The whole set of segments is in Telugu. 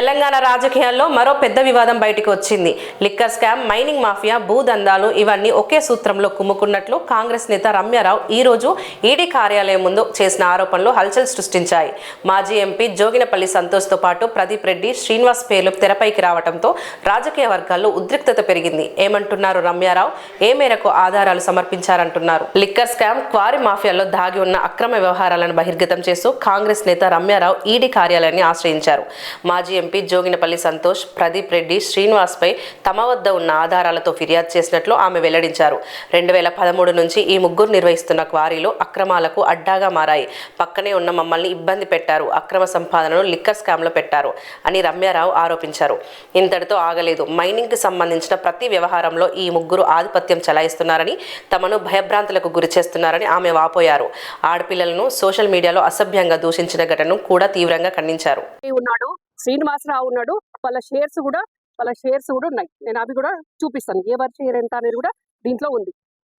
తెలంగాణ రాజకీయాల్లో మరో పెద్ద వివాదం బయటకు వచ్చింది. లిక్కర్ స్కామ్ మైనింగ్ మాఫియా భూదందాలు ఇవన్నీ ఒకే సూత్రంలో కుమ్ముకున్నట్లు కాంగ్రెస్ నేత రమ్యారావు ఈ రోజు ఈడీ కార్యాలయం ముందు చేసిన ఆరోపణలు హల్చల్ సృష్టించాయి. మాజీ ఎంపీ జోగినపల్లి సంతోష్తో పాటు ప్రదీప్ రెడ్డి శ్రీనివాస్ పేర్లు తెరపైకి రావడంతో రాజకీయ వర్గాల్లో ఉద్రిక్తత పెరిగింది. ఏమంటున్నారు రమ్యారావు? ఏ మేరకు ఆధారాలు సమర్పించారంటున్నారు? లిక్కర్ స్కామ్ క్వారీ మాఫియాలో దాగి ఉన్న అక్రమ వ్యవహారాలను బహిర్గతం చేస్తూ కాంగ్రెస్ నేత రమ్యారావు ఈడీ కార్యాలయాన్ని ఆశ్రయించారు. మాజీ ఎంపీ జోగినపల్లి సంతోష్ ప్రదీప్ రెడ్డి శ్రీనివాస్పై తమ వద్ద ఉన్న ఆధారాలతో ఫిర్యాదు చేసినట్లు ఆమె వెల్లడించారు. రెండు వేల పదమూడు నుంచి ఈ ముగ్గురు నిర్వహిస్తున్న క్వారీలు అక్రమాలకు అడ్డాగా మారాయి. పక్కనే ఉన్న మమ్మల్ని ఇబ్బంది పెట్టారు. అక్రమ సంపాదనను లిక్కర్ స్కామ్లో పెట్టారు అని రమ్యారావు ఆరోపించారు. ఇంతటితో ఆగలేదు. మైనింగ్కి సంబంధించిన ప్రతి వ్యవహారంలో ఈ ముగ్గురు ఆధిపత్యం చలాయిస్తున్నారని తమను భయభ్రాంతులకు గురి చేస్తున్నారని ఆమె వాపోయారు. ఆడపిల్లలను సోషల్ మీడియాలో అసభ్యంగా దూషించిన ఘటనను కూడా తీవ్రంగా ఖండించారు. ఉన్నాడు. శ్రీనివాసరావు ఉన్నాడు. వాళ్ళ షేర్స్ కూడా వాళ్ళ షేర్స్ కూడా ఉన్నాయి. నేను అవి కూడా చూపిస్తాను. ఎవరి షేర్ ఎంత అనేది కూడా దీంట్లో ఉంది.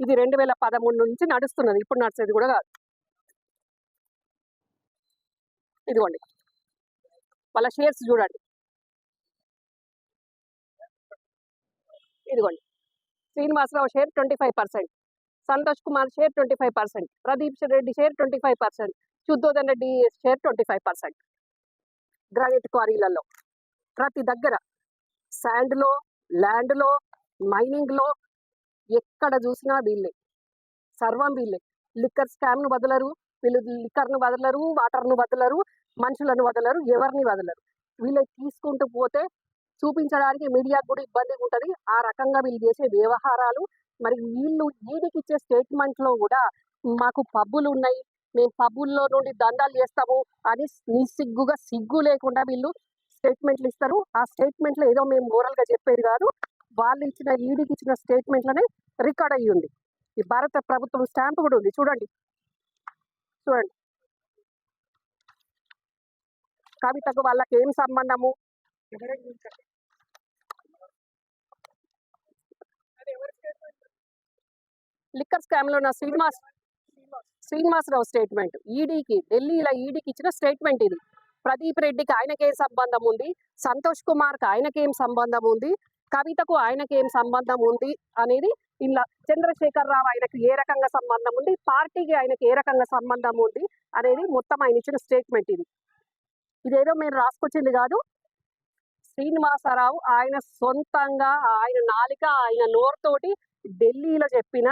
ఇది రెండు వేల పదమూడు నుంచి నడుస్తున్నది. ఇప్పుడు నడిచేది కూడా కాదు. ఇదిగోండి. వాళ్ళ షేర్స్ చూడండి. ఇదిగోండి. Srinivasarao share twenty five percent. Santosh Kumar share twenty five percent. Pradeep Reddy share twenty five percent. Shuddhodan Reddy share twenty five percent. Granite క్వారీలలో. ప్రతి దగ్గర శాండ్లో ల్యాండ్లో మైనింగ్లో ఎక్కడ చూసినా వీళ్ళే. సర్వం వీళ్ళే. లిక్కర్ స్కామ్ను వదలరు వీళ్ళు లిక్కర్ను వదలరు వాటర్ను వదలరు మనుషులను వదలరు ఎవరిని వదలరు. వీళ్ళకి తీసుకుంటూ పోతే చూపించడానికి మీడియాకు కూడా ఇబ్బందిగా ఉంటుంది. ఆ రకంగా వీళ్ళు చేసే వ్యవహారాలు. మరి వీళ్ళు ఈడికి ఇచ్చే స్టేట్మెంట్లో కూడా మాకు పబ్బులు ఉన్నాయి. మేము పబ్బుల్లో నుండి దండాలు చేస్తాము అని నిస్సిగ్గుగా సిగ్గు లేకుండా వీళ్ళు స్టేట్మెంట్లు ఇస్తారు. ఆ స్టేట్మెంట్లో ఏదో మేము మోరల్గా గా చెప్పేది కాదు. వాళ్ళు ఇచ్చిన ఈడీకి ఇచ్చిన స్టేట్మెంట్లనే రికార్డ్ అయ్యి ఉంది ఈ భారత ప్రభుత్వం స్టాంప్ కూడా ఉంది. చూడండి. చూడండి. కవితకు వాళ్ళకి ఏం సంబంధము? లిక్కర్ స్కామ్లో నా శ్రీనివాస్ శ్రీనివాసరావు స్టేట్మెంట్ ఈడీకి ఢిల్లీలో ఈడీకి ఇచ్చిన స్టేట్మెంట్ ఇది. ప్రదీప్ రెడ్డికి ఆయనకేం సంబంధం ఉంది? సంతోష్ కుమార్కి ఆయనకేం సంబంధం ఉంది? కవితకు ఆయనకేం సంబంధం ఉంది? అనేది ఇలా చంద్రశేఖర్ రావు ఆయనకు ఏ రకంగా సంబంధం ఉంది? పార్టీకి ఆయనకు ఏ రకంగా సంబంధం ఉంది? అనేది మొత్తం ఆయన ఇచ్చిన స్టేట్మెంట్ ఇది. ఇదేదో మేము రాసుకొచ్చింది కాదు. శ్రీనివాసరావు ఆయన సొంతంగా ఆయన నాలిక ఆయన నోరుతోటి ఢిల్లీలో చెప్పిన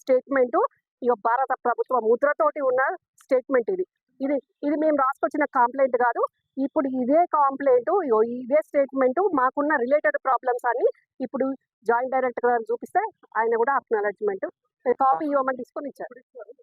స్టేట్మెంట్ ఇక భారత ప్రభుత్వ ముద్రతోటి ఉన్న స్టేట్మెంట్ ఇది. ఇది ఇది మేము రాసుకొచ్చిన కంప్లైంట్ కాదు. ఇప్పుడు ఇదే కంప్లైంట్ ఇదే స్టేట్మెంట్ మాకున్న రిలేటెడ్ ప్రాబ్లమ్స్ అని ఇప్పుడు జాయింట్ డైరెక్టర్ గారు చూపిస్తే ఆయన కూడా అక్నాలెడ్జ్మెంట్ కాపీ ఇవ్వమని తీసుకొని ఇచ్చారు.